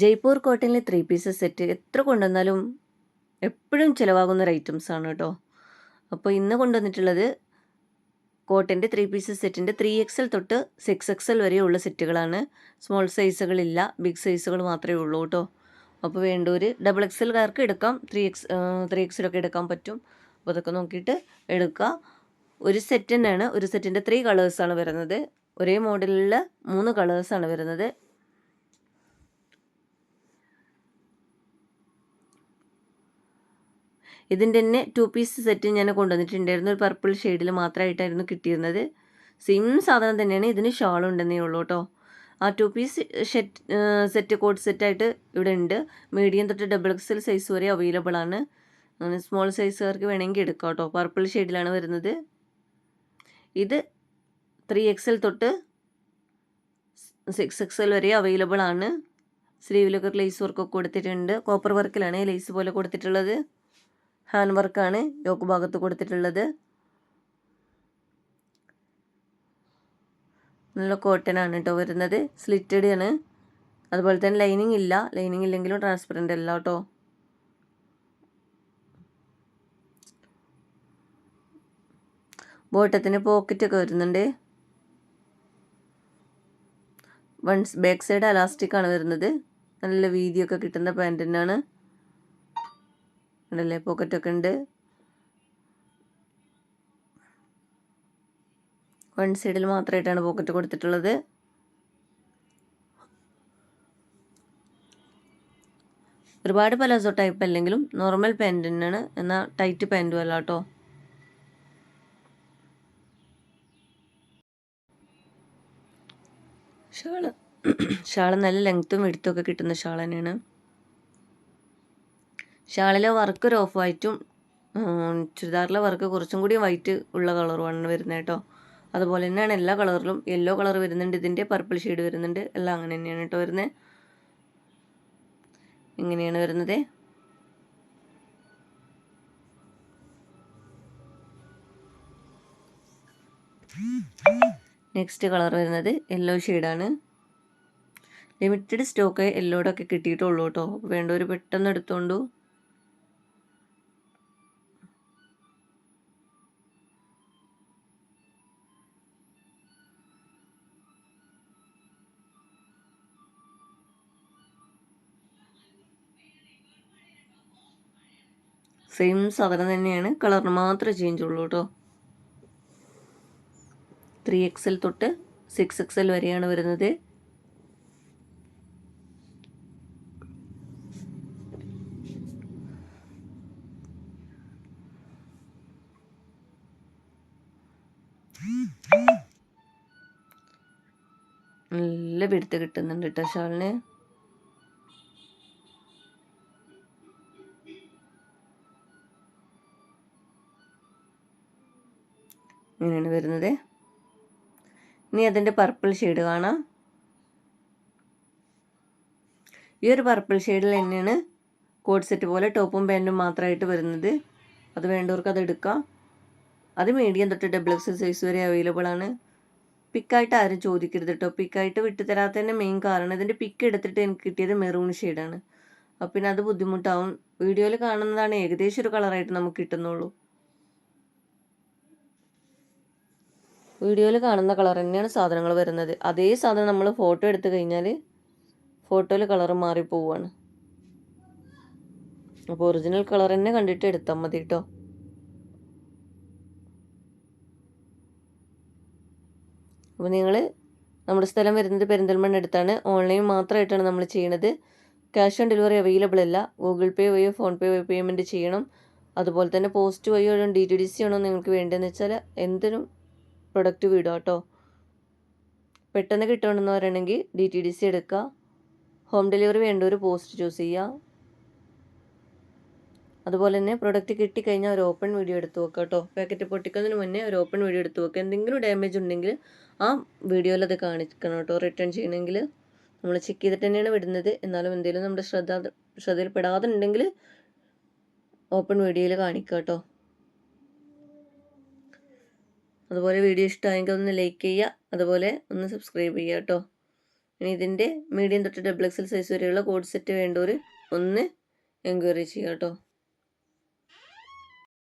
ജയ്പൂർ കോട്ടണിലെ three pieces set എത്ര കൊണ്ടുവന്നാലും എപ്പോഴും ചിലവാകുന്ന ഒരു ഐറ്റംസ് ആണ് കേട്ടോ. അപ്പോൾ ഇന്ന് കൊണ്ടുവന്നിട്ടുള്ളത് കോട്ടന്റെ ത്രീ പീസസ് സെറ്റിന്റെ ത്രീ എക്സൽ തൊട്ട് സിക്സ് എക്സൽ വരെയുള്ള സെറ്റുകളാണ്. സ്മോൾ സൈസുകളില്ല ബിഗ് സൈസുകൾ മാത്രമേ ഉള്ളൂ കേട്ടോ. അപ്പോൾ വേണ്ട ഒരു ഡബിൾ എക്സൽകാർക്ക് എടുക്കാം ത്രീ എക്സ് ത്രീ എക്സലൊക്കെ എടുക്കാൻ പറ്റും. അപ്പോൾ അതൊക്കെ നോക്കിയിട്ട് എടുക്കുക. ഒരു സെറ്റ് തന്നെയാണ് ഒരു സെറ്റിന്റെ ത്രീ കളേഴ്സാണ് വരുന്നത്. ഒരേ മോഡലിൽ മൂന്ന് കളേഴ്സാണ് വരുന്നത്. ഇതിന്റെ തന്നെ ടു പീസ് സെറ്റ് ഞാൻ കൊണ്ടുവന്നിട്ടുണ്ടായിരുന്നു. ഒരു പർപ്പിൾ ഷെയ്ഡിൽ മാത്രമായിട്ടായിരുന്നു കിട്ടിയിരുന്നത്. സെയിം സാധനം തന്നെയാണ് ഇതിന് ഷാൾ ഉണ്ടെന്നേ ഉള്ളൂ കേട്ടോ. ആ ടു പീസ് ഷെറ്റ് സെറ്റ് കോട്ട് സെറ്റായിട്ട് ഇവിടെ ഉണ്ട്. മീഡിയം തൊട്ട് ഡബിൾ എക്സൽ സൈസ് വരെ അവൈലബിൾ ആണ്. അങ്ങനെ സ്മോൾ സൈസുകാർക്ക് വേണമെങ്കിൽ എടുക്കാം കേട്ടോ. പർപ്പിൾ ഷെയ്ഡിലാണ് വരുന്നത്. ഇത് ത്രീ എക്സൽ തൊട്ട് സിക്സ് എക്സൽ വരെ അവൈലബിൾ ആണ്. സ്ലീവിലൊക്കെ ലേസ് വർക്കൊക്കെ കൊടുത്തിട്ടുണ്ട്. കോപ്പർ വർക്കിലാണ് ലേസ് പോലെ കൊടുത്തിട്ടുള്ളത്. ഹാൻഡ് വർക്കാണ് യോക്ക് ഭാഗത്ത് കൊടുത്തിട്ടുള്ളത്. നല്ല കോട്ടൺ ആണ് കേട്ടോ വരുന്നത്. സ്ലിറ്റഡ് ആണ്. അതുപോലെ തന്നെ ലൈനിങ് ഇല്ല. ലൈനിങ് ഇല്ലെങ്കിലും ട്രാൻസ്പെറന്റ് അല്ല കേട്ടോ ബോട്ടത്തിന് പോക്കറ്റൊക്കെ വരുന്നുണ്ട്. വൺസ് ബാക്ക് സൈഡ് അലാസ്റ്റിക് ആണ് വരുന്നത്. നല്ല വീതിയൊക്കെ കിട്ടുന്ന പാന്റിനാണ് ഉണ്ടല്ലേ? പോക്കറ്റൊക്കെ ഉണ്ട്. വൺ സൈഡിൽ മാത്രമായിട്ടാണ് പോക്കറ്റ് കൊടുത്തിട്ടുള്ളത്. ഒരുപാട് പലാസോ ടൈപ്പ് അല്ലെങ്കിലും നോർമൽ പാന്റ് തന്നെയാണ്. എന്നാൽ ടൈറ്റ് പാന്റും അല്ല കേട്ടോ ഷാൾ. ഷാൾ നല്ല ലെങ്ത്തും എടുത്തൊക്കെ കിട്ടുന്ന ഷാൾ തന്നെയാണ്. ഷാളിലെ വർക്ക് ഒരു ഓഫ് വൈറ്റും ചുരിദാറിലെ വർക്ക് കുറച്ചും കൂടി വൈറ്റ് ഉള്ള കളറുമാണ് വരുന്നത് കേട്ടോ. അതുപോലെ തന്നെയാണ് എല്ലാ കളറിലും യെല്ലോ കളർ വരുന്നുണ്ട്. ഇതിന്റെ പർപ്പിൾ ഷെയ്ഡ് വരുന്നുണ്ട്. എല്ലാം അങ്ങനെ തന്നെയാണ് കേട്ടോ വരുന്നത്. ഇങ്ങനെയാണ് വരുന്നത്. നെക്സ്റ്റ് കളർ വരുന്നത് യെല്ലോ ഷെയ്ഡാണ് ലിമിറ്റഡ് സ്റ്റോക്ക് യെല്ലോടൊക്കെ കിട്ടിയിട്ടുള്ളൂ കേട്ടോ. വേണ്ടവർ പെട്ടെന്ന് എടുത്തോണ്ടു. സെയിം സാധനം തന്നെയാണ്. കളറിന് മാത്രമേ ചേഞ്ച് ഉള്ളൂ കേട്ടോ ത്രീ എക്സൽ തൊട്ട് സിക്സ് എക്സൽ വരെയാണ് വരുന്നത്. നല്ല വെടുത്ത് കിട്ടുന്നുണ്ട് കേട്ടോ ഷാളിന്. ഇങ്ങനെയാണ് വരുന്നത്. ഇനി അതിന്റെ പർപ്പിൾ ഷെയ്ഡ് കാണാം. ഈ ഒരു പർപ്പിൾ ഷെയ്ഡിൽ തന്നെയാണ് കോഡ് സെറ്റ് പോലെ ടോപ്പും പാന്റും മാത്രമായിട്ട് വരുന്നത്. അത് വേണ്ടവർക്ക് അത് എടുക്കാം. അത് മീഡിയം തൊട്ട് ഡബിൾ എക്സ് സൈസ് വരെ അവൈലബിൾ ആണ്. പിക്കായിട്ട് ആരും ചോദിക്കരുത് കേട്ടോ പിക്കായിട്ട് വിട്ടു തരാത്തതിന്റെ മെയിൻ കാരണം ഇതിന്റെ പിക്ക് എടുത്തിട്ട് എനിക്ക് കിട്ടിയത് മെറൂൺ ഷെയ്ഡാണ് അപ്പം പിന്നെ അത് ബുദ്ധിമുട്ടാവും. വീഡിയോയിൽ കാണുന്നതാണ് ഏകദേശം ഒരു കളറായിട്ട് നമുക്ക് കിട്ടുന്നുള്ളൂ. വീഡിയോയിൽ കാണുന്ന കളർ തന്നെയാണ് സാധനങ്ങൾ വരുന്നത്. അതേ സാധനം നമ്മൾ ഫോട്ടോ എടുത്തു കഴിഞ്ഞാൽ ഫോട്ടോയിൽ കളർ മാറിപ്പോവാണ് അപ്പോൾ ഒറിജിനൽ കളർ തന്നെ കണ്ടിട്ട് എടുത്താൽ മതി കേട്ടോ അപ്പോൾ നിങ്ങൾ നമ്മുടെ സ്ഥലം വരുന്നത് പെരിന്തൽമണ്ണ അടുത്താണ്. ഓൺലൈൻ മാത്രമായിട്ടാണ് നമ്മൾ ചെയ്യണത്. ക്യാഷ് ഓൺ ഡെലിവറി അവൈലബിൾ അല്ല. ഗൂഗിൾ പേ വഴിയോ ഫോൺ പേ വഴി പേയ്മെന്റ് ചെയ്യണം. അതുപോലെ തന്നെ പോസ്റ്റ് വഴിയോ ഡി ടി ഡി സി ആണോ നിങ്ങൾക്ക് വേണ്ടതെന്ന് വെച്ചാൽ എന്തിനും പ്രൊഡക്റ്റ് വിടുക കേട്ടോ പെട്ടെന്ന് കിട്ടണമെന്ന് പറയണമെങ്കിൽ ഡി ടി ഡി സി എടുക്കുക. ഹോം ഡെലിവറി വേണ്ട ഒരു പോസ്റ്റ് ചൂസ് ചെയ്യുക. അതുപോലെ തന്നെ പ്രൊഡക്റ്റ് കിട്ടിക്കഴിഞ്ഞാൽ ഒരു ഓപ്പൺ വീഡിയോ എടുത്ത് വെക്കുക കേട്ടോ പാക്കറ്റ് പൊട്ടിക്കുന്നതിന് മുന്നേ ഒരു ഓപ്പൺ വീഡിയോ എടുത്ത് വെക്കുക. എന്തെങ്കിലും ഡാമേജ് ഉണ്ടെങ്കിൽ ആ വീഡിയോയിൽ അത് കാണിക്കണം കേട്ടോ റിട്ടേൺ ചെയ്യണമെങ്കിൽ നമ്മൾ ചെക്ക് ചെയ്തിട്ട് തന്നെയാണ് വിടുന്നത്. എന്നാലും എന്തെങ്കിലും നമ്മുടെ ശ്രദ്ധ ശ്രദ്ധയിൽപ്പെടാതെ ഉണ്ടെങ്കിൽ ഓപ്പൺ വീഡിയോയിൽ കാണിക്കുക കേട്ടോ അതുപോലെ വീഡിയോ ഇഷ്ടമായെങ്കിൽ ഒന്ന് ലൈക്ക് ചെയ്യുക അതുപോലെ ഒന്ന് സബ്സ്ക്രൈബ് ചെയ്യുക കേട്ടോ ഇനി ഇതിന്റെ മീഡിയം തൊട്ട് ഡബിൾ എക്സൽ സൈസ് വരെയുള്ള കോഡ് സെറ്റ് വേണ്ടവർ ഒന്ന് എൻക്വയറി ചെയ്യുക കേട്ടോ